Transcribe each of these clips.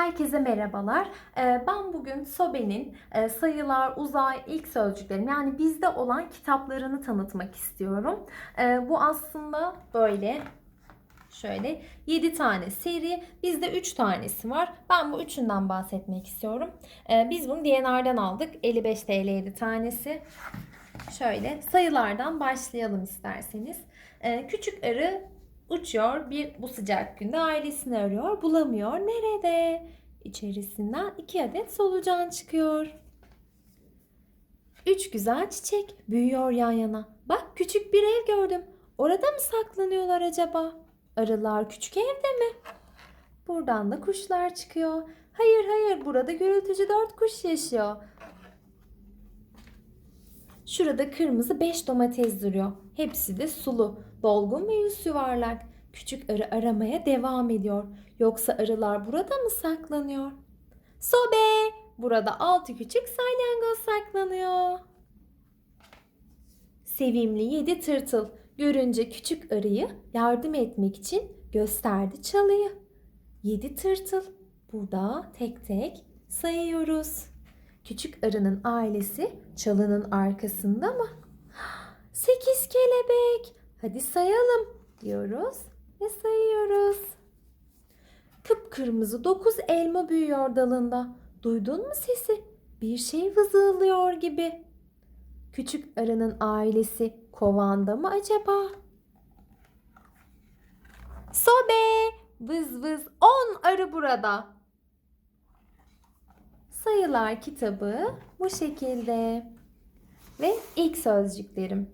Herkese merhabalar. Ee, Ben bugün Sobe'nin e, sayılar, uzay, ilk sözcüklerim yani bizde olan kitaplarını tanıtmak istiyorum. Ee, Bu aslında böyle şöyle 7 tane seri. Bizde 3 tanesi var. Ben bu üçünden bahsetmek istiyorum. Ee, Biz bunu DNR'dan aldık. 55 TL 7 tanesi. Şöyle sayılardan başlayalım isterseniz. Küçük arı uçuyor bir bu sıcak günde ailesini arıyor bulamıyor. Nerede? İçerisinden iki adet solucan çıkıyor. Üç güzel çiçek büyüyor yan yana. Bak küçük bir ev gördüm. Orada mı saklanıyorlar acaba? Arılar küçük evde mi? Buradan da kuşlar çıkıyor. Hayır hayır burada gürültücü dört kuş yaşıyor. Şurada kırmızı 5 domates duruyor. Hepsi de sulu, dolgun ve yüz yuvarlak. Küçük arı aramaya devam ediyor. Yoksa arılar burada mı saklanıyor? Sobe! Burada altı küçük salyangoz saklanıyor. Sevimli yedi tırtıl görünce küçük arıyı yardım etmek için gösterdi çalıyı. Yedi tırtıl burada tek tek sayıyoruz. Küçük arının ailesi çalının arkasında mı? Sekiz kelebek. Hadi sayalım diyoruz ve sayıyoruz. Kıpkırmızı dokuz elma büyüyor dalında. Duydun mu sesi? Bir şey vızıldıyor gibi. Küçük arının ailesi kovanda mı acaba? Sobe! Vız vız on arı burada. Sayılar kitabı bu şekilde. Ve ilk sözcüklerim.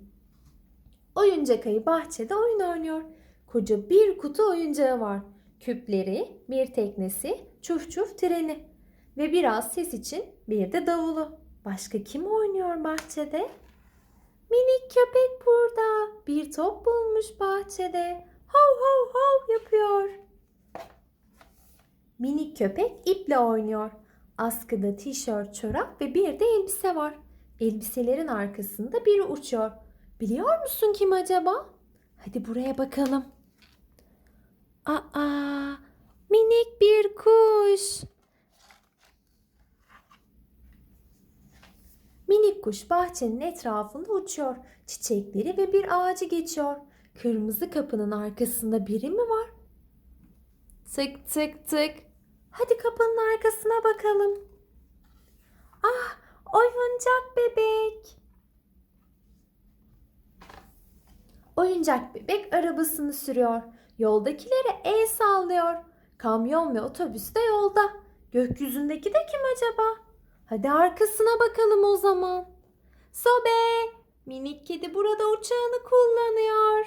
Oyuncak ayı bahçede oyun oynuyor. Koca bir kutu oyuncağı var. Küpleri, bir teknesi, çuf çuf treni ve biraz ses için bir de davulu. Başka kim oynuyor bahçede? Minik köpek burada. Bir top bulmuş bahçede. Hav hav hav yapıyor. Minik köpek iple oynuyor. Askıda tişört, çorap ve bir de elbise var. Elbiselerin arkasında biri uçuyor. Biliyor musun kim acaba? Hadi buraya bakalım. Aa, minik bir kuş. Minik kuş bahçenin etrafında uçuyor. Çiçekleri ve bir ağacı geçiyor. Kırmızı kapının arkasında biri mi var? Tık tık tık. Hadi kapının arkasına bakalım. Ah, oyuncak bebek. Oyuncak bebek arabasını sürüyor. Yoldakilere el sallıyor. Kamyon ve otobüs de yolda. Gökyüzündeki de kim acaba? Hadi arkasına bakalım o zaman. Sobe! Minik kedi burada uçağını kullanıyor.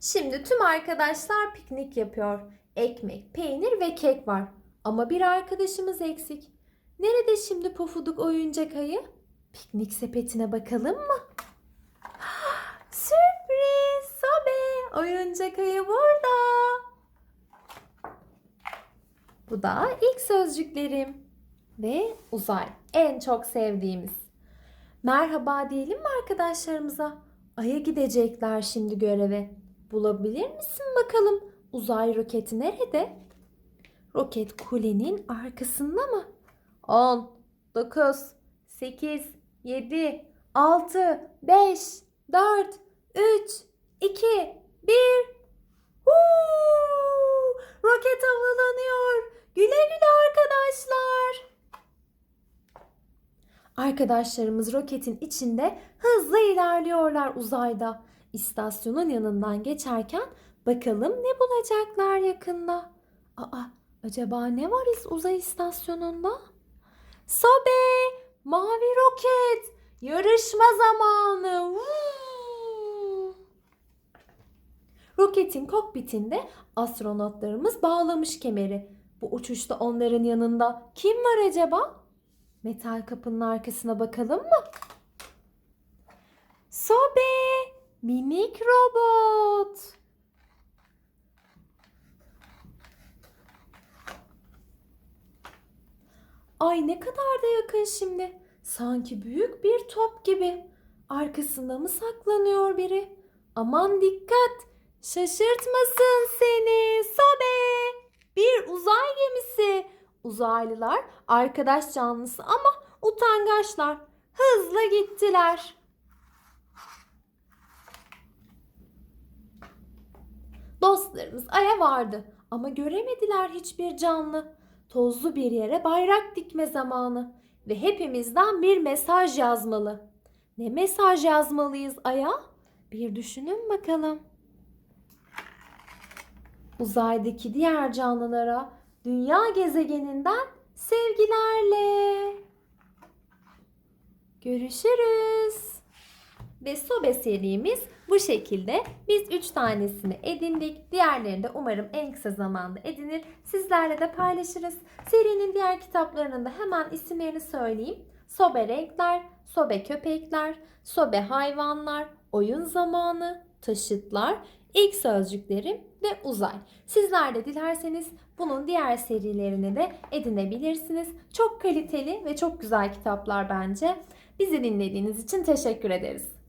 Şimdi tüm arkadaşlar piknik yapıyor. Ekmek, peynir ve kek var. Ama bir arkadaşımız eksik. Nerede şimdi pofuduk oyuncak ayı? Piknik sepetine bakalım mı? Sürpriz! Sobe! Oyuncak ayı burada. Bu da ilk sözcüklerim. Ve uzay. En çok sevdiğimiz. Merhaba diyelim mi arkadaşlarımıza? Ay'a gidecekler şimdi göreve. Bulabilir misin bakalım uzay roketi nerede? Roket kulenin arkasında mı? 10, 9, 8, 7, 6, 5, 4, 3, 2, 1. Huu! Roket havalanıyor. Güle güle arkadaşlar. Arkadaşlarımız roketin içinde hızlı ilerliyorlar uzayda. İstasyonun yanından geçerken bakalım ne bulacaklar yakında. Aa, acaba ne var uzay istasyonunda? Sobe, mavi roket, yarışma zamanı. Roketin kokpitinde astronotlarımız bağlamış kemeri. Bu uçuşta onların yanında kim var acaba? Metal kapının arkasına bakalım mı? Sobe, minik robot. Ay ne kadar da yakın şimdi. Sanki büyük bir top gibi. Arkasında mı saklanıyor biri? Aman dikkat! Şaşırtmasın seni Sobe! Bir uzay gemisi. Uzaylılar arkadaş canlısı ama utangaçlar. Hızla gittiler. Dostlarımız Ay'a vardı ama göremediler hiçbir canlı. Tozlu bir yere bayrak dikme zamanı ve hepimizden bir mesaj yazmalı. Ne mesaj yazmalıyız Ay'a? Bir düşünün bakalım. Uzaydaki diğer canlılara dünya gezegeninden sevgilerle. Görüşürüz. Ve sobe serimiz bu şekilde. Biz 3 tanesini edindik. Diğerlerini de umarım en kısa zamanda edinir. Sizlerle de paylaşırız. Serinin diğer kitaplarının da hemen isimlerini söyleyeyim. Sobe renkler, sobe köpekler, sobe hayvanlar, oyun zamanı, taşıtlar, ilk sözcüklerim ve uzay. Sizler de dilerseniz bunun diğer serilerini de edinebilirsiniz. Çok kaliteli ve çok güzel kitaplar bence. Bizi dinlediğiniz için teşekkür ederiz.